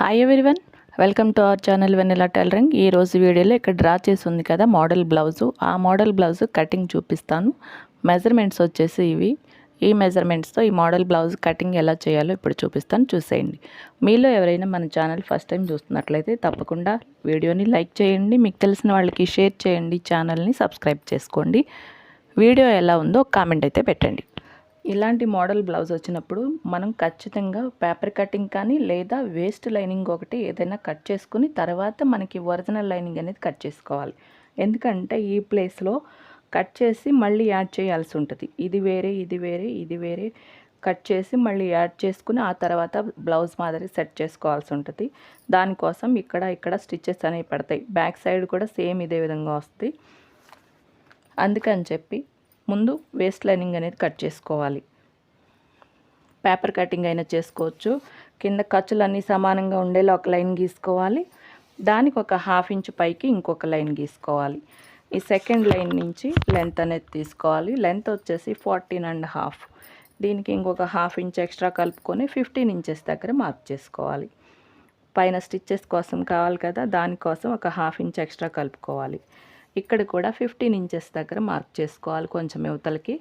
Hi everyone welcome to our channel Vennela tailoring ఈ రోజు వీడియోలో ఇక్కడ డ్రా చేసి ఉంది కదా మోడల్ బ్లౌజు. ఆ మోడల్ బ్లౌజ్ కటింగ్ చూపిస్తాను. మెజర్మెంట్స్ వచ్చేసి ఇవి. ఈ మెజర్మెంట్స్తో ఈ మోడల్ బ్లౌజ్ కటింగ్ ఎలా చేయాలో ఇప్పుడు చూపిస్తాను. చూసేయండి. మీలో ఎవరైనా మన ఛానల్ ఫస్ట్ టైం చూస్తున్నట్లయితే తప్పకుండా వీడియోని లైక్ చేయండి. మీకు తెలిసిన వాళ్ళకి షేర్ చేయండి. ఛానల్ని సబ్స్క్రైబ్ చేసుకోండి. వీడియో ఎలా ఉందో కామెంట్ అయితే పెట్టండి. ఇలాంటి మోడల్ బ్లౌజ్ వచ్చినప్పుడు మనం ఖచ్చితంగా పేపర్ కటింగ్ కానీ లేదా వేస్ట్ లైనింగ్ ఒకటి ఏదైనా కట్ చేసుకుని తర్వాత మనకి ఒరిజినల్ లైనింగ్ అనేది కట్ చేసుకోవాలి. ఎందుకంటే ఈ ప్లేస్లో కట్ చేసి మళ్ళీ యాడ్ చేయాల్సి ఉంటుంది. ఇది వేరే ఇది వేరే ఇది వేరే కట్ చేసి మళ్ళీ యాడ్ చేసుకుని ఆ తర్వాత బ్లౌజ్ మాదిరి సెట్ చేసుకోవాల్సి ఉంటుంది. దానికోసం ఇక్కడ ఇక్కడ స్టిచ్చెస్ అనేవి పడతాయి. బ్యాక్ సైడ్ కూడా సేమ్ ఇదే విధంగా వస్తుంది అందుకని చెప్పి ముందు వేస్ట్ లైనింగ్ అనేది కట్ చేసుకోవాలి. పేపర్ కటింగ్ అయినా చేసుకోవచ్చు. కింద ఖర్చులన్నీ సమానంగా ఉండేలా ఒక లైన్ గీసుకోవాలి. దానికి ఒక హాఫ్ ఇంచ్ పైకి ఇంకొక లైన్ గీసుకోవాలి. ఈ సెకండ్ లైన్ నుంచి లెంత్ అనేది తీసుకోవాలి. లెంత్ వచ్చేసి ఫార్టీన్ అండ్ హాఫ్ దీనికి ఇంకొక హాఫ్ ఇంచ్ ఎక్స్ట్రా కలుపుకొని ఫిఫ్టీన్ ఇంచెస్ దగ్గర మార్క్ చేసుకోవాలి. పైన స్టిచ్చెస్ కోసం కావాలి కదా దానికోసం ఒక హాఫ్ ఇంచ్ ఎక్స్ట్రా కలుపుకోవాలి. ఇక్కడ కూడా ఫిఫ్టీన్ ఇంచెస్ దగ్గర మార్క్ చేసుకోవాలి కొంచెం యువతలకి.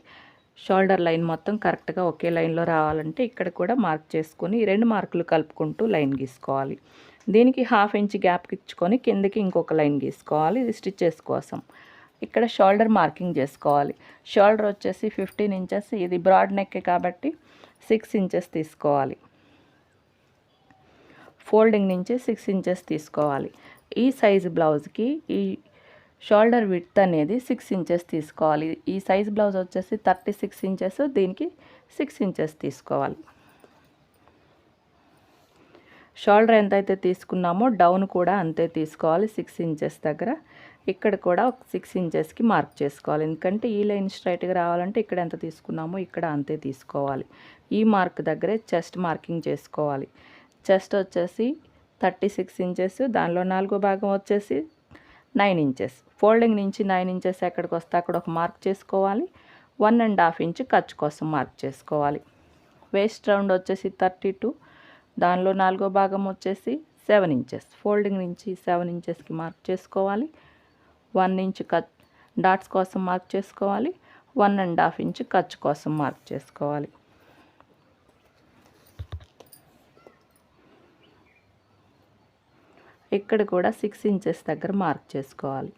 షోల్డర్ లైన్ మొత్తం కరెక్ట్గా ఒకే లైన్లో రావాలంటే ఇక్కడ కూడా మార్క్ చేసుకొని రెండు మార్కులు కలుపుకుంటూ లైన్ గీసుకోవాలి. దీనికి హాఫ్ ఇంచ్ గ్యాప్ ఇచ్చుకొని కిందకి ఇంకొక లైన్ గీసుకోవాలి ఇది స్టిచ్చెస్ కోసం. ఇక్కడ షోల్డర్ మార్కింగ్ చేసుకోవాలి. షోల్డర్ వచ్చేసి ఫిఫ్టీన్ ఇంచెస్ ఇది బ్రాడ్ నెక్ కాబట్టి సిక్స్ ఇంచెస్ తీసుకోవాలి. ఫోల్డింగ్ నుంచి సిక్స్ ఇంచెస్ తీసుకోవాలి. ఈ సైజు బ్లౌజ్కి ఈ షోల్డర్ విడ్త్ అనేది సిక్స్ ఇంచెస్ తీసుకోవాలి. ఈ సైజ్ బ్లౌజ్ వచ్చేసి థర్టీ సిక్స్ ఇంచెస్ దీనికి సిక్స్ ఇంచెస్ తీసుకోవాలి. షోల్డర్ ఎంతైతే తీసుకున్నామో డౌన్ కూడా అంతే తీసుకోవాలి సిక్స్ ఇంచెస్ దగ్గర. ఇక్కడ కూడా ఒక సిక్స్ ఇంచెస్కి మార్క్ చేసుకోవాలి. ఎందుకంటే ఈ లైన్ స్ట్రైట్గా రావాలంటే ఇక్కడ ఎంత తీసుకున్నామో ఇక్కడ అంతే తీసుకోవాలి. ఈ మార్క్ దగ్గరే చెస్ట్ మార్కింగ్ చేసుకోవాలి. చెస్ట్ వచ్చేసి థర్టీ సిక్స్ ఇంచెస్ దానిలో నాలుగో భాగం వచ్చేసి నైన్ ఇంచెస్. ఫోల్డింగ్ నుంచి నైన్ ఇంచెస్ ఎక్కడికి వస్తే అక్కడ ఒక మార్క్ చేసుకోవాలి. వన్ అండ్ హాఫ్ ఇంచ్ ఖర్చు కోసం మార్క్ చేసుకోవాలి. వేస్ట్ రౌండ్ వచ్చేసి థర్టీ టూ. దానిలో నాలుగో భాగం వచ్చేసి సెవెన్ ఇంచెస్. ఫోల్డింగ్ నుంచి సెవెన్ ఇంచెస్కి మార్క్ చేసుకోవాలి. వన్ ఇంచ్ కట్ డాట్స్ కోసం మార్క్ చేసుకోవాలి. వన్ అండ్ హాఫ్ ఇంచ్ ఖర్చు కోసం మార్క్ చేసుకోవాలి. ఇక్కడ కూడా సిక్స్ ఇంచెస్ దగ్గర మార్క్ చేసుకోవాలి.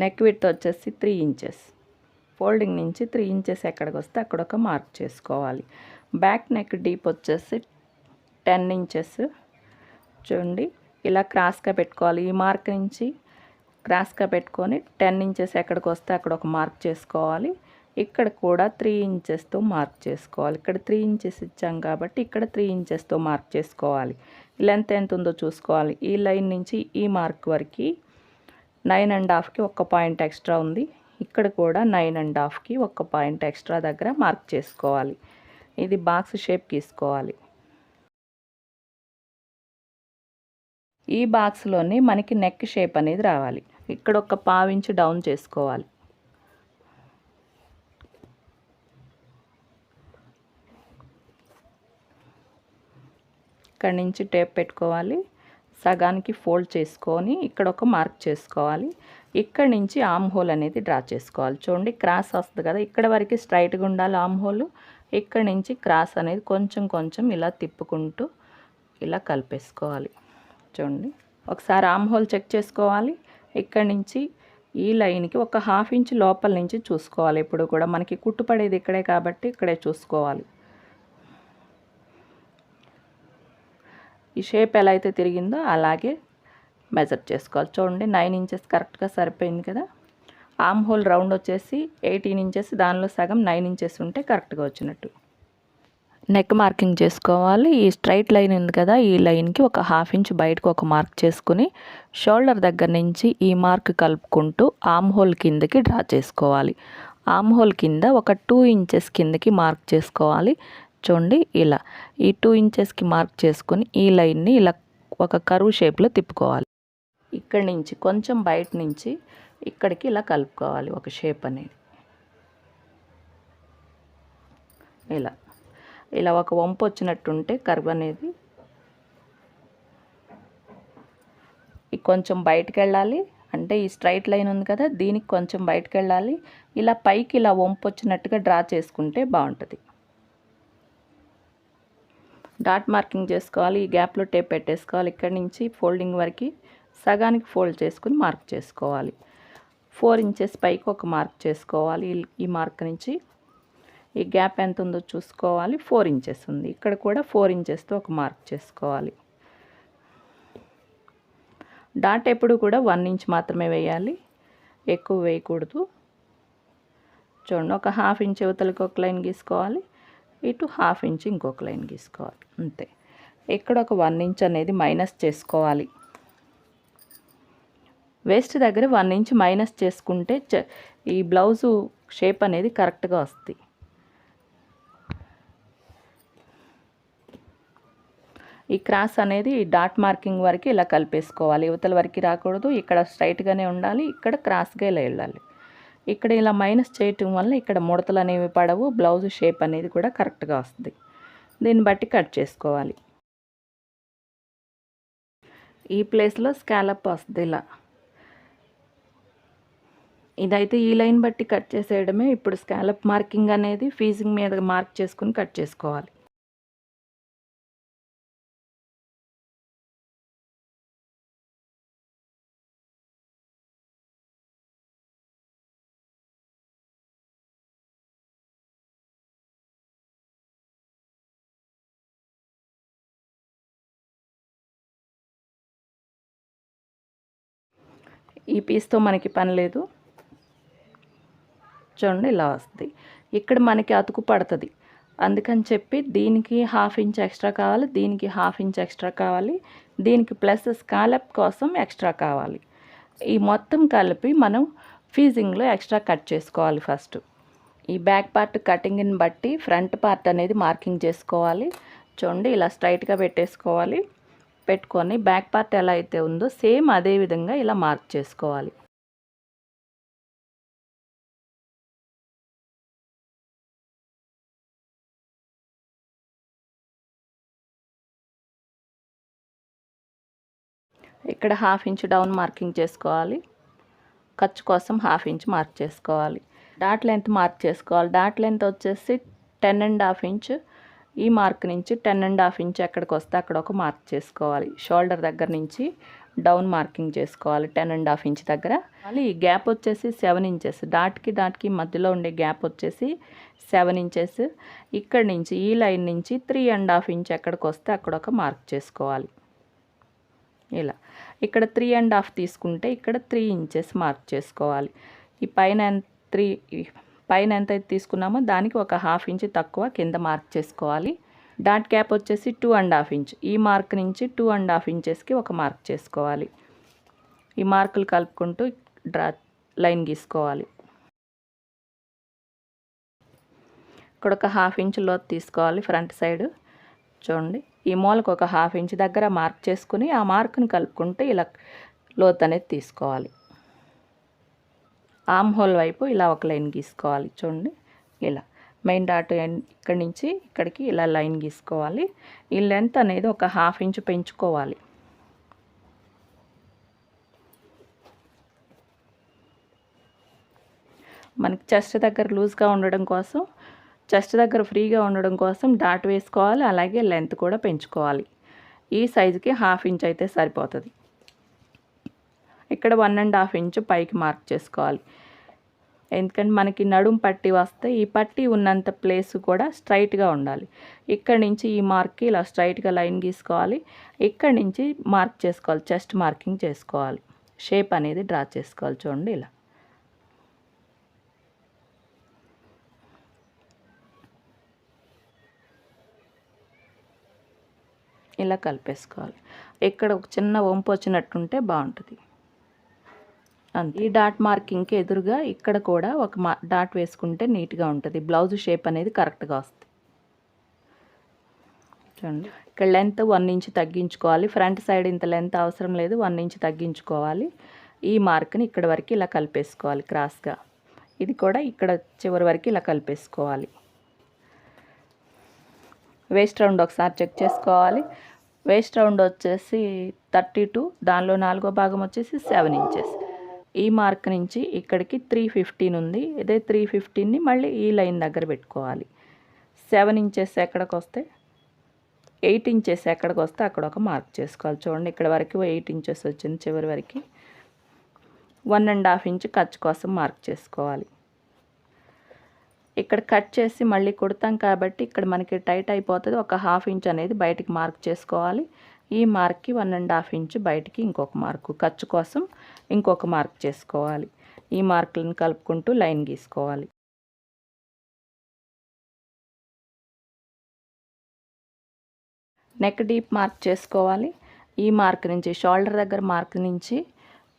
నెక్ విత్ వచ్చేసి త్రీ ఇంచెస్ ఫోల్డింగ్ నుంచి త్రీ ఇంచెస్ ఎక్కడికి వస్తే అక్కడ ఒక మార్క్ చేసుకోవాలి. బ్యాక్ నెక్ డీప్ వచ్చేసి టెన్ ఇంచెస్ చూడండి ఇలా క్రాస్గా పెట్టుకోవాలి. ఈ మార్క్ నుంచి క్రాస్గా పెట్టుకొని టెన్ ఇంచెస్ ఎక్కడికి వస్తే అక్కడ ఒక మార్క్ చేసుకోవాలి. ఇక్కడ కూడా త్రీ ఇంచెస్తో మార్క్ చేసుకోవాలి. ఇక్కడ త్రీ ఇంచెస్ ఇచ్చాం కాబట్టి ఇక్కడ త్రీ ఇంచెస్తో మార్క్ చేసుకోవాలి. లెంత్ ఎంత ఉందో చూసుకోవాలి. ఈ లైన్ నుంచి ఈ మార్క్ వరకు నైన్ అండ్ హాఫ్కి ఒక పాయింట్ ఎక్స్ట్రా ఉంది. ఇక్కడ కూడా నైన్ అండ్ హాఫ్కి ఒక పాయింట్ ఎక్స్ట్రా దగ్గర మార్క్ చేసుకోవాలి. ఇది బాక్స్ షేప్ తీసుకోవాలి. ఈ బాక్స్లోని మనకి నెక్ షేప్ అనేది రావాలి. ఇక్కడ ఒక పావించి డౌన్ చేసుకోవాలి. ఇక్కడ నుంచి టేప్ పెట్టుకోవాలి. సగానికి ఫోల్డ్ చేసుకొని ఇక్కడ ఒక మార్క్ చేసుకోవాలి. ఇక్కడ నుంచి ఆమ్ హోల్ అనేది డ్రా చేసుకోవాలి. చూడండి క్రాస్ వస్తుంది కదా. ఇక్కడ వరకు స్ట్రైట్గా ఉండాలి ఆమ్ హోల్. ఇక్కడ నుంచి క్రాస్ అనేది కొంచెం కొంచెం ఇలా తిప్పుకుంటూ ఇలా కలిపేసుకోవాలి. చూడండి ఒకసారి ఆమ్ హోల్ చెక్ చేసుకోవాలి. ఇక్కడ నుంచి ఈ లైన్కి ఒక హాఫ్ ఇంచ్ లోపల నుంచి చూసుకోవాలి. ఇప్పుడు కూడా మనకి కుట్టుపడేది ఇక్కడే కాబట్టి ఇక్కడే చూసుకోవాలి. ఈ షేప్ ఎలా అయితే తిరిగిందో అలాగే మెజర్ చేసుకోవాలి. చూడండి నైన్ ఇంచెస్ కరెక్ట్గా సరిపోయింది కదా. ఆమ్ హోల్ రౌండ్ వచ్చేసి ఎయిటీన్ ఇంచెస్ దానిలో సగం నైన్ ఇంచెస్ ఉంటే కరెక్ట్గా వచ్చినట్టు. నెక్ మార్కింగ్ చేసుకోవాలి. ఈ స్ట్రైట్ లైన్ ఉంది కదా ఈ లైన్కి ఒక హాఫ్ ఇంచ్ బయటకు ఒక మార్క్ చేసుకుని షోల్డర్ దగ్గర నుంచి ఈ మార్క్ కలుపుకుంటూ ఆమ్ హోల్ కిందకి డ్రా చేసుకోవాలి. ఆమ్ హోల్ కింద ఒక టూ ఇంచెస్ కిందకి మార్క్ చేసుకోవాలి. చూడండి ఇలా. ఈ టూ ఇంచెస్కి మార్క్ చేసుకొని ఈ లైన్ని ఇలా ఒక కరువు షేప్లో తిప్పుకోవాలి. ఇక్కడి నుంచి కొంచెం బయట నుంచి ఇక్కడికి ఇలా కలుపుకోవాలి ఒక షేప్ అనేది. ఇలా. ఇలా ఒక వంపు వచ్చినట్టుంటే కరువు అనేది కొంచెం బయటకు వెళ్ళాలి. అంటే ఈ స్ట్రైట్ లైన్ ఉంది కదా దీనికి కొంచెం బయటకు వెళ్ళాలి. ఇలా పైకి ఇలా వంపు వచ్చినట్టుగా డ్రా చేసుకుంటే బాగుంటుంది. డాట్ మార్కింగ్ చేసుకోవాలి ఈ గ్యాప్లో టేప్ పెట్టేసుకోవాలి. ఇక్కడి నుంచి ఫోల్డింగ్ వరకు సగానికి ఫోల్డ్ చేసుకుని మార్క్ చేసుకోవాలి. ఫోర్ ఇంచెస్ పైకి ఒక మార్క్ చేసుకోవాలి. ఈ- ఈ మార్క్ నుంచి ఈ గ్యాప్ ఎంత ఉందో చూసుకోవాలి. ఫోర్ ఇంచెస్ ఉంది. ఇక్కడ కూడా ఫోర్ ఇంచెస్తో ఒక మార్క్ చేసుకోవాలి. డాట్ ఎప్పుడు కూడా వన్ ఇంచ్ మాత్రమే వేయాలి. ఎక్కువ వేయకూడదు. చూడండి ఒక హాఫ్ ఇంచ్ యువతలకి ఒక లైన్ గీసుకోవాలి. ఇటు హాఫ్ ఇంచ్ ఇంకొక లైన్ గీసుకోవాలి. అంతే. ఇక్కడ ఒక వన్ ఇంచ్ అనేది మైనస్ చేసుకోవాలి. వేస్ట్ దగ్గర వన్ ఇంచ్ మైనస్ చేసుకుంటే చ- ఈ బ్లౌజు షేప్ అనేది కరెక్ట్గా వస్తుంది ఈ క్రాస్ అనేది డాట్ మార్కింగ్ వరకు ఇలా కలిపేసుకోవాలి. యువతల వరకు రాకూడదు. ఇక్కడ స్ట్రైట్గానే ఉండాలి. ఇక్కడ క్రాస్గా ఇలా వెళ్ళాలి. ఇక్కడ ఇలా మైనస్ చేయటం వల్ల ఇక్కడ ముడతలు అనేవి పడవు బ్లౌజ్ షేప్ అనేది కూడా కరెక్ట్గా వస్తుంది. దీన్ని బట్టి కట్ చేసుకోవాలి. ఈ ప్లేస్లో స్కాలప్ వస్తుంది ఇలా. ఇదైతే ఈ లైన్ బట్టి కట్ చేసేయడమే. ఇప్పుడు స్కాలప్ మార్కింగ్ అనేది ఫీజింగ్ మీద మార్క్ చేసుకుని కట్ చేసుకోవాలి. ఈ పీస్తో మనకి పని లేదు. చూడండి ఇలా వస్తుంది ఇక్కడ మనకి అతుకు పడుతుంది. అందుకని చెప్పి దీనికి హాఫ్ ఇంచ్ ఎక్స్ట్రా కావాలి దీనికి హాఫ్ ఇంచ్ ఎక్స్ట్రా కావాలి దీనికి ప్లస్ స్కాలప్ కోసం ఎక్స్ట్రా కావాలి. ఈ మొత్తం కలిపి మనం ఫీజింగ్లో ఎక్స్ట్రా కట్ చేసుకోవాలి ఫస్ట్. ఈ బ్యాక్ పార్ట్ కటింగ్ని బట్టి ఫ్రంట్ పార్ట్ అనేది మార్కింగ్ చేసుకోవాలి. చూడండి ఇలా స్ట్రైట్గా పెట్టేసుకోవాలి. పెట్టుకొని బ్యాక్ పార్ట్ ఎలా అయితే ఉందో సేమ్ అదే విధంగా ఇలా మార్క్ చేసుకోవాలి. ఇక్కడ హాఫ్ ఇంచ్ డౌన్ మార్కింగ్ చేసుకోవాలి. ఖర్చు కోసం హాఫ్ ఇంచ్ మార్క్ చేసుకోవాలి. డాట్ లెంత్ మార్క్ చేసుకోవాలి. డాట్ లెంత్ వచ్చేసి టెన్ అండ్ హాఫ్ ఇంచ్ ఈ మార్క్ నుంచి టెన్ అండ్ హాఫ్ ఇంచ్ ఎక్కడికి వస్తే అక్కడ ఒక మార్క్ చేసుకోవాలి. షోల్డర్ దగ్గర నుంచి డౌన్ మార్కింగ్ చేసుకోవాలి టెన్ అండ్ హాఫ్ ఇంచ్ దగ్గర. మళ్ళీ ఈ గ్యాప్ వచ్చేసి సెవెన్ ఇంచెస్. డాట్కి డాట్కి మధ్యలో ఉండే గ్యాప్ వచ్చేసి సెవెన్ ఇంచెస్. ఇక్కడ నుంచి ఈ లైన్ నుంచి త్రీ అండ్ హాఫ్ ఇంచ్ ఎక్కడికి వస్తే అక్కడ ఒక మార్క్ చేసుకోవాలి. ఇలా. ఇక్కడ త్రీ అండ్ హాఫ్ తీసుకుంటే ఇక్కడ త్రీ ఇంచెస్ మార్క్ చేసుకోవాలి. ఈ పైన త్రీ పైన ఎంత తీసుకున్నామో దానికి ఒక హాఫ్ ఇంచ్ తక్కువ కింద మార్క్ చేసుకోవాలి. డాట్ క్యాప్ వచ్చేసి టూ అండ్ హాఫ్ ఇంచ్. ఈ మార్క్ నుంచి టూ అండ్ హాఫ్ ఇంచెస్కి ఒక మార్క్ చేసుకోవాలి. ఈ మార్కులు కలుపుకుంటూ డ్రా లైన్ గీసుకోవాలి. ఇక్కడ ఒక హాఫ్ ఇంచ్ లోతు తీసుకోవాలి ఫ్రంట్ సైడ్. చూడండి. ఈ మూలకు ఒక హాఫ్ ఇంచ్ దగ్గర మార్క్ చేసుకుని ఆ మార్క్ని కలుపుకుంటే ఇలా లోత్ అనేది తీసుకోవాలి. ఆమ్ హోల్ వైపు ఇలా ఒక లైన్ గీసుకోవాలి చూడండి. ఇలా మెయిన్ డాట్ ఇక్కడి నుంచి ఇక్కడికి ఇలా లైన్ గీసుకోవాలి. ఈ లెంత్ అనేది ఒక హాఫ్ ఇంచ్ పెంచుకోవాలి. మనకి చెస్ట్ దగ్గర లూజ్గా ఉండడం కోసం చెస్ట్ దగ్గర ఫ్రీగా ఉండడం కోసం డాట్ వేసుకోవాలి. అలాగే లెంత్ కూడా పెంచుకోవాలి. ఈ సైజుకి హాఫ్ ఇంచ్ అయితే సరిపోతుంది. ఇక్కడ వన్ అండ్ హాఫ్ ఇంచ్ పైకి మార్క్ చేసుకోవాలి. ఎందుకంటే మనకి నడుం పట్టి వస్తే ఈ పట్టి ఉన్నంత ప్లేస్ కూడా స్ట్రైట్గా ఉండాలి. ఇక్కడ నుంచి ఈ మార్క్కి ఇలా స్ట్రైట్గా లైన్ గీసుకోవాలి. ఇక్కడ నుంచి మార్క్ చేసుకోవాలి చెస్ట్ మార్కింగ్ చేసుకోవాలి. షేప్ అనేది డ్రా చేసుకోవాలి చూడండి ఇలా. ఇలా కలిపేసుకోవాలి. ఇక్కడ ఒక చిన్న వంపు వచ్చినట్టుంటే బాగుంటుంది. అంతే. ఈ డాట్ మార్కింగ్కి ఎదురుగా ఇక్కడ కూడా ఒక మా డాట్ వేసుకుంటే నీట్గా ఉంటుంది. బ్లౌజ్ షేప్ అనేది కరెక్ట్గా వస్తుంది. చూడండి. ఇక్కడ లెంత్ వన్ ఇంచ్ తగ్గించుకోవాలి. ఫ్రంట్ సైడ్ ఇంత లెంత్ అవసరం లేదు. వన్ ఇంచ్ తగ్గించుకోవాలి. ఈ మార్క్ని ఇక్కడ వరకు ఇలా కలిపేసుకోవాలి క్రాస్గా. ఇది కూడా ఇక్కడ చివరి వరకు ఇలా కలిపేసుకోవాలి. వేస్ట్ రౌండ్ ఒకసారి చెక్ చేసుకోవాలి. వేస్ట్ రౌండ్ వచ్చేసి థర్టీ టూ దానిలో నాలుగో భాగం వచ్చేసి సెవెన్ ఇంచెస్. ఈ మార్క్ నుంచి ఇక్కడికి త్రీ ఫిఫ్టీన్ ఉంది. ఇదే త్రీ ఫిఫ్టీన్ని మళ్ళీ ఈ లైన్ దగ్గర పెట్టుకోవాలి. సెవెన్ ఇంచెస్ ఎక్కడికి వస్తే? ఎయిట్ ఇంచెస్ ఎక్కడికి వస్తే అక్కడ ఒక మార్క్ చేసుకోవాలి. చూడండి ఇక్కడ వరకు ఎయిట్ ఇంచెస్ వచ్చింది చివరి వరకు. వన్ అండ్ హాఫ్ ఇంచ్ ఖర్చు కోసం మార్క్ చేసుకోవాలి. ఇక్కడ కట్ చేసి మళ్ళీ కుడతాం కాబట్టి ఇక్కడ మనకి టైట్ అయిపోతుంది. ఒక హాఫ్ ఇంచ్ అనేది బయటికి మార్క్ చేసుకోవాలి. ఈ మార్క్కి వన్ అండ్ హాఫ్ ఇంచ్ బయటికి ఇంకొక మార్కు. ఖర్చు కోసం ఇంకొక మార్క్ చేసుకోవాలి. ఈ మార్కులను కలుపుకుంటూ లైన్ గీసుకోవాలి. నెక్ డీప్ మార్క్ చేసుకోవాలి. ఈ మార్క్ నుంచి షోల్డర్ దగ్గర మార్క్ నుంచి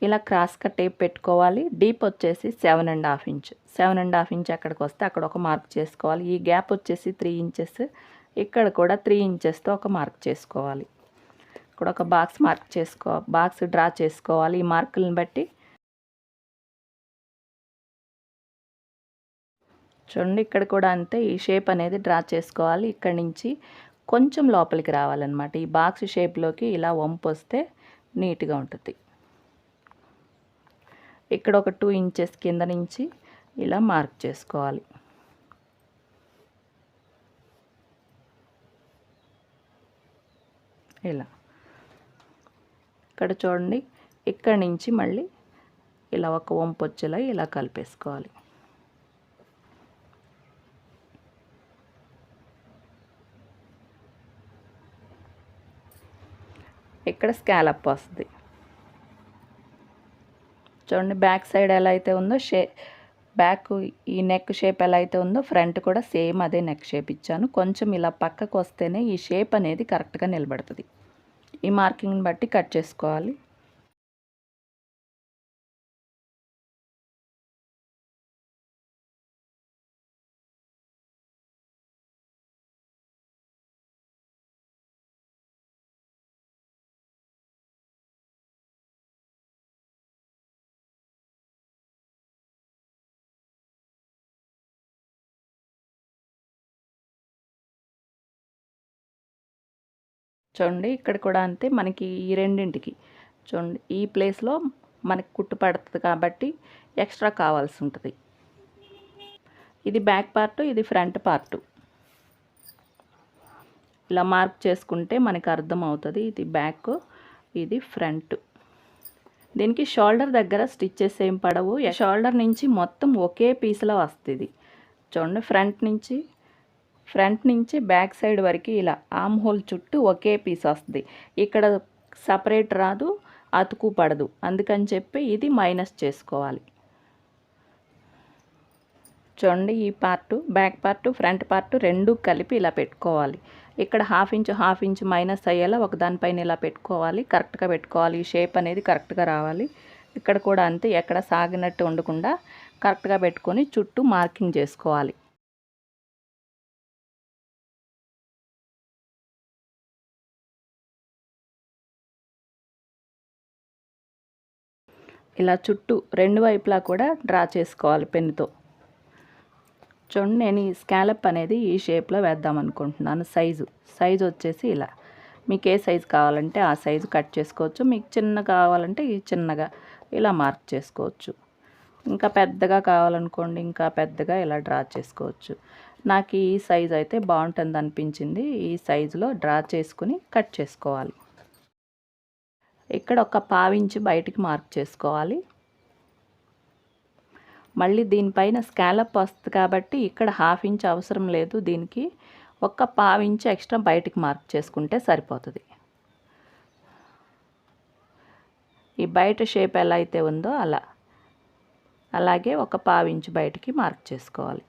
ఇలా క్రాస్గా టేప్ పెట్టుకోవాలి. డీప్ వచ్చేసి seven and half inch. Seven and half inch అక్కడికి వస్తే అక్కడ ఒక మార్క్ చేసుకోవాలి. ఈ గ్యాప్ వచ్చేసి త్రీ ఇంచెస్. ఇక్కడ కూడా త్రీ ఇంచెస్తో ఒక మార్క్ చేసుకోవాలి. ఇక్కడ ఒక బాక్స్ మార్క్ చేసుకో బాక్స్ డ్రా చేసుకోవాలి. ఈ మార్కులను బట్టి చూడండి ఇక్కడ కూడా అంతే. ఈ షేప్ అనేది డ్రా చేసుకోవాలి. ఇక్కడ నుంచి కొంచెం లోపలికి రావాలన్నమాట. ఈ బాక్స్ షేప్లోకి ఇలా వంపు వస్తే నీట్గా ఉంటుంది. ఇక్కడ ఒక టూ ఇంచెస్ కింద నుంచి ఇలా మార్క్ చేసుకోవాలి. ఇలా. ఇక్కడ చూడండి ఇక్కడ నుంచి మళ్ళీ ఇలా ఒక వంపు వచ్చేలా ఇలా కలిపేసుకోవాలి. ఇక్కడ స్కాలప్ వస్తుంది. చూడండి బ్యాక్ సైడ్ ఎలా అయితే ఉందో షే బ్యాక్ ఈ నెక్ షేప్ ఎలా అయితే ఉందో ఫ్రంట్ కూడా సేమ్ అదే నెక్ షేప్ ఇచ్చాను. కొంచెం ఇలా పక్కకు వస్తేనే ఈ షేప్ అనేది కరెక్ట్గా నిలబడుతుంది. ఈ మార్కింగ్ని బట్టి కట్ చేసుకోవాలి. చూడండి ఇక్కడ కూడా అంతే. మనకి ఈ రెండింటికి చూడండి ఈ ప్లేస్లో మనకి కుట్టు పడుతుంది కాబట్టి ఎక్స్ట్రా కావాల్సి ఉంటుంది. ఇది బ్యాక్ పార్ట్ ఇది ఫ్రంట్ పార్ట్. ఇలా మార్క్ చేసుకుంటే మనకు అర్థం అవుతుంది ఇది బ్యాక్ ఇది ఫ్రంట్. దీనికి షోల్డర్ దగ్గర స్టిచ్చెస్ ఏం పడవు. షోల్డర్ నుంచి మొత్తం ఒకే పీస్లో వస్తుంది. చూడండి ఫ్రంట్ నుంచి ఫ్రంట్ నుంచి బ్యాక్ సైడ్ వరకు ఇలా ఆమ్ హోల్ చుట్టూ ఒకే పీస్ వస్తుంది. ఇక్కడ సపరేట్ రాదు అతుకు పడదు. అందుకని చెప్పి ఇది మైనస్ చేసుకోవాలి. చూడండి ఈ part back part front part రెండు కలిపి ఇలా పెట్టుకోవాలి. ఇక్కడ half inch half inch minus అయ్యేలా ఒక దానిపైన ఇలా పెట్టుకోవాలి. కరెక్ట్గా పెట్టుకోవాలి. ఈ షేప్ అనేది కరెక్ట్గా రావాలి. ఇక్కడ కూడా అంతే ఎక్కడ సాగినట్టు ఉండకుండా కరెక్ట్గా పెట్టుకొని చుట్టూ మార్కింగ్ చేసుకోవాలి. ఇలా చుట్టూ రెండు వైపులా కూడా డ్రా చేసుకోవాలి పెన్నుతో. చూడండి నేను ఈ స్కాలప్ అనేది ఈ షేప్లో వేద్దాం అనుకుంటున్నాను సైజు. సైజు వచ్చేసి ఇలా. మీకు ఏ సైజు కావాలంటే ఆ సైజు కట్ చేసుకోవచ్చు. మీకు చిన్న కావాలంటే ఈ చిన్నగా ఇలా మార్క్ చేసుకోవచ్చు. ఇంకా పెద్దగా కావాలనుకోండి ఇంకా పెద్దగా ఇలా డ్రా చేసుకోవచ్చు. నాకు ఈ సైజు అయితే బాగుంటుంది అనిపించింది. ఈ సైజులో డ్రా చేసుకుని కట్ చేసుకోవాలి. ఇక్కడ ఒక పావించి బయటికి మార్క్ చేసుకోవాలి. మళ్ళీ దీనిపైన స్కాలప్ వస్తుంది కాబట్టి ఇక్కడ హాఫ్ ఇంచ్ అవసరం లేదు. దీనికి ఒక్క పావించి ఎక్స్ట్రా బయటికి మార్క్ చేసుకుంటే సరిపోతుంది. ఈ బయట షేప్ ఎలా అయితే ఉందో అలా. అలాగే ఒక పావించి బయటికి మార్క్ చేసుకోవాలి.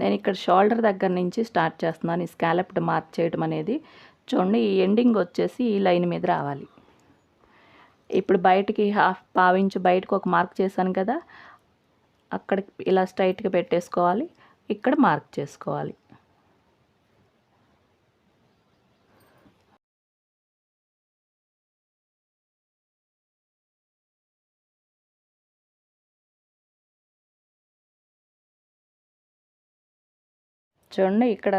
నేను ఇక్కడ షోల్డర్ దగ్గర నుంచి స్టార్ట్ చేస్తున్నాను. ఈ స్కాలప్డ్ మార్క్ చేయడం అనేది చూడండి ఈ ఎండింగ్ వచ్చేసి ఈ లైన్ మీద రావాలి. ఇప్పుడు బయటికి హాఫ్ పావించు బయటకు ఒక మార్క్ చేశాను కదా అక్కడ ఇలా స్ట్రైట్గా పెట్టేసుకోవాలి ఇక్కడ మార్క్ చేసుకోవాలి. చూడండి ఇక్కడ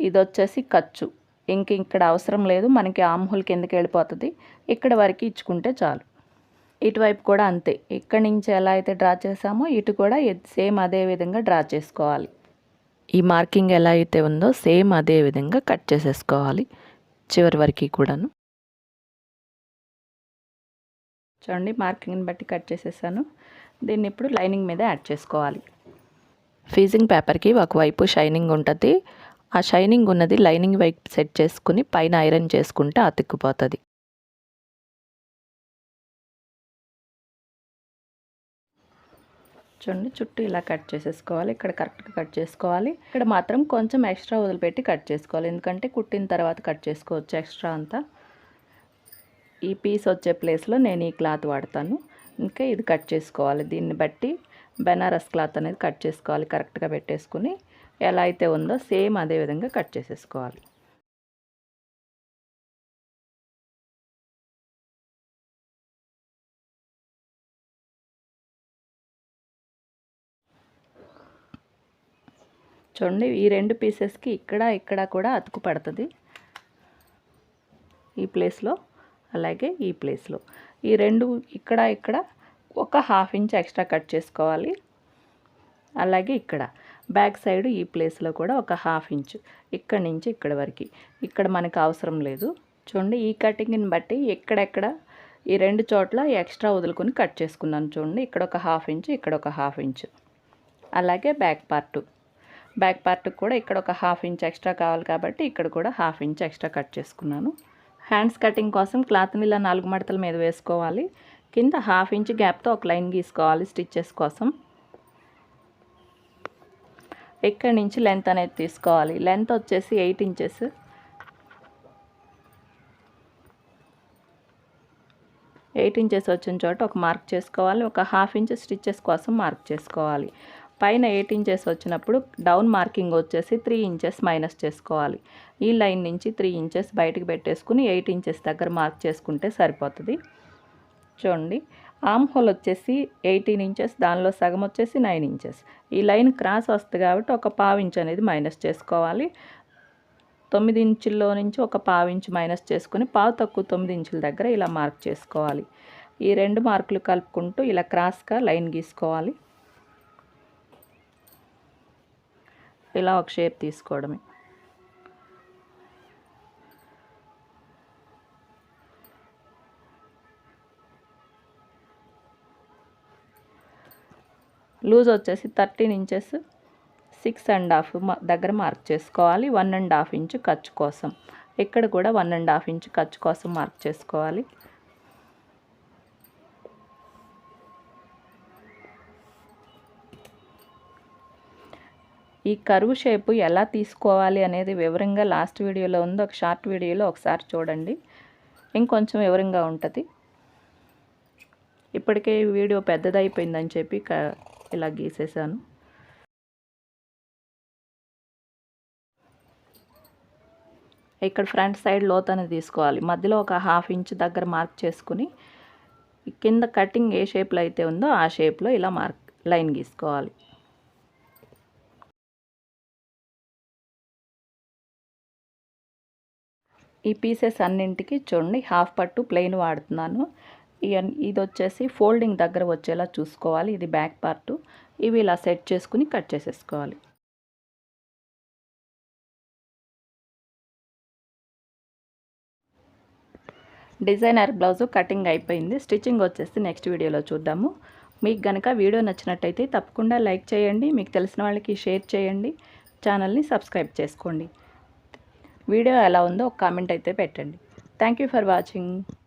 ఇది వచ్చేసి ఖర్చు. ఇంక ఇక్కడ అవసరం లేదు మనకి ఆమ్హుల్ కిందకి వెళ్ళిపోతుంది? ఇక్కడ వరకు ఇచ్చుకుంటే చాలు. ఇటువైపు కూడా అంతే. ఇక్కడి నుంచి ఎలా అయితే డ్రా చేసామో ఇటు కూడా సేమ్ అదే విధంగా డ్రా చేసుకోవాలి. ఈ మార్కింగ్ ఎలా అయితే ఉందో సేమ్ అదే విధంగా కట్ చేసేసుకోవాలి చివరి వరకు కూడాను. చూడండి మార్కింగ్ని బట్టి కట్ చేసేసాను. దీన్ని ఇప్పుడు లైనింగ్ మీద యాడ్ చేసుకోవాలి. ఫీజింగ్ పేపర్కి ఒకవైపు షైనింగ్ ఉంటుంది ఆ షైనింగ్ ఉన్నది లైనింగ్ వైపు సెట్ చేసుకుని పైన ఐరన్ చేసుకుంటే అతిక్కుపోతుంది. చూడండి చుట్టూ ఇలా కట్ చేసేసుకోవాలి. ఇక్కడ కరెక్ట్గా కట్ చేసుకోవాలి. ఇక్కడ మాత్రం కొంచెం ఎక్స్ట్రా వదిలిపెట్టి కట్ చేసుకోవాలి. ఎందుకంటే కుట్టిన తర్వాత కట్ చేసుకోవచ్చు ఎక్స్ట్రా అంతా. ఈ పీస్ వచ్చే ప్లేస్లో నేను ఈ క్లాత్ వాడతాను. ఇంకా ఇది కట్ చేసుకోవాలి. దీన్ని బట్టి బెనారస్ క్లాత్ అనేది కట్ చేసుకోవాలి కరెక్ట్గా పెట్టేసుకుని. ఎలా అయితే ఉందో సేమ్ అదే విధంగా కట్ చేసేసుకోవాలి. చూడండి ఈ రెండు పీసెస్కి ఇక్కడ ఇక్కడ కూడా అతుకు పడుతుంది. ఈ ప్లేస్లో అలాగే ఈ ప్లేస్లో. ఈ రెండు ఇక్కడ ఇక్కడ ఒక హాఫ్ ఇంచ్ ఎక్స్ట్రా కట్ చేసుకోవాలి. అలాగే ఇక్కడ. బ్యాక్ సైడ్ ఈ ప్లేస్లో కూడా ఒక హాఫ్ ఇంచ్ ఇక్కడ నుంచి ఇక్కడ వరకు. ఇక్కడ మనకు అవసరం లేదు. చూడండి ఈ కటింగ్ని బట్టి ఎక్కడెక్కడ ఈ రెండు చోట్ల ఎక్స్ట్రా వదులుకొని కట్ చేసుకున్నాను చూడండి. ఇక్కడ ఒక హాఫ్ ఇంచ్ ఇక్కడ ఒక హాఫ్ ఇంచ్. అలాగే బ్యాక్ పార్ట్. బ్యాక్ పార్ట్కి కూడా ఇక్కడ ఒక హాఫ్ ఇంచ్ ఎక్స్ట్రా కావాలి కాబట్టి ఇక్కడ కూడా హాఫ్ ఇంచ్ ఎక్స్ట్రా కట్ చేసుకున్నాను. హ్యాండ్స్ కటింగ్ కోసం క్లాత్ని ఇలా నాలుగు మడతల మీద వేసుకోవాలి. కింద హాఫ్ ఇంచ్ గ్యాప్తో ఒక లైన్ గీసుకోవాలి స్టిచ్చెస్ కోసం. ఇక్కడి నుంచి లెంత్ అనేది తీసుకోవాలి? లెంత్ వచ్చేసి ఎయిట్ ఇంచెస్. ఎయిట్ ఇంచెస్ వచ్చిన చోట ఒక మార్క్ చేసుకోవాలి. ఒక హాఫ్ ఇంచ్ స్టిచ్చెస్ కోసం మార్క్ చేసుకోవాలి. పైన ఎయిట్ ఇంచెస్ వచ్చినప్పుడు డౌన్ మార్కింగ్ వచ్చేసి త్రీ ఇంచెస్ మైనస్ చేసుకోవాలి. ఈ లైన్ నుంచి త్రీ ఇంచెస్ బయటకు పెట్టేసుకుని ఎయిట్ ఇంచెస్ దగ్గర మార్క్ చేసుకుంటే సరిపోతుంది. చూడండి. ఆమ్ హోల్ వచ్చేసి ఎయిటీన్ ఇంచెస్ దానిలో సగం వచ్చేసి నైన్ ఇంచెస్. ఈ లైన్ క్రాస్ వస్తుంది కాబట్టి ఒక పావు ఇంచ్ అనేది మైనస్ చేసుకోవాలి. తొమ్మిది ఇంచుల్లో నుంచి ఒక పావు ఇంచు మైనస్ చేసుకుని పావు తక్కువ తొమ్మిది ఇంచుల దగ్గర ఇలా మార్క్ చేసుకోవాలి. ఈ రెండు మార్కులు కలుపుకుంటూ ఇలా క్రాస్గా లైన్ గీసుకోవాలి. ఇలా ఒక షేప్ తీసుకోవడమే. లూజ్ వచ్చేసి thirteen inches six and half దగ్గర మార్క్ చేసుకోవాలి. వన్ అండ్ హాఫ్ ఇంచు ఖర్చు కోసం. ఇక్కడ కూడా వన్ అండ్ హాఫ్ ఇంచు ఖర్చు కోసం మార్క్ చేసుకోవాలి. ఈ కరువు షేపు ఎలా తీసుకోవాలి అనేది వివరంగా లాస్ట్ వీడియోలో ఉంది. ఒక షార్ట్ వీడియోలో ఒకసారి చూడండి. ఇంకొంచెం వివరంగా ఉంటుంది. ఇప్పటికే వీడియో పెద్దదైపోయిందని చెప్పి ఇలా గీసేసాను. ఇక్కడ ఫ్రంట్ సైడ్ లోతని తీసుకోవాలి. మధ్యలో ఒక హాఫ్ ఇంచ్ దగ్గర మార్క్ చేసుకుని కింద కటింగ్ ఏ షేప్లో అయితే ఉందో ఆ షేప్లో ఇలా మార్క్ లైన్ గీసుకోవాలి. ఈ పీసెస్ అన్నింటికి చూడండి హాఫ్ పట్టు ప్లెయిన్ వాడుతున్నాను. ఇది వచ్చేసి ఫోల్డింగ్ దగ్గర వచ్చేలా చూసుకోవాలి. ఇది బ్యాక్ పార్ట్. ఇవి ఇలా సెట్ చేసుకుని కట్ చేసేసుకోవాలి. డిజైనర్ బ్లౌజు కటింగ్ అయిపోయింది. స్టిచ్చింగ్ వచ్చేసి నెక్స్ట్ వీడియోలో చూద్దాము. మీకు కనుక వీడియో నచ్చినట్టయితే తప్పకుండా లైక్ చేయండి. మీకు తెలిసిన వాళ్ళకి షేర్ చేయండి. ఛానల్ని సబ్స్క్రైబ్ చేసుకోండి. వీడియో ఎలా ఉందో ఒక కామెంట్ అయితే పెట్టండి. Thank for watching.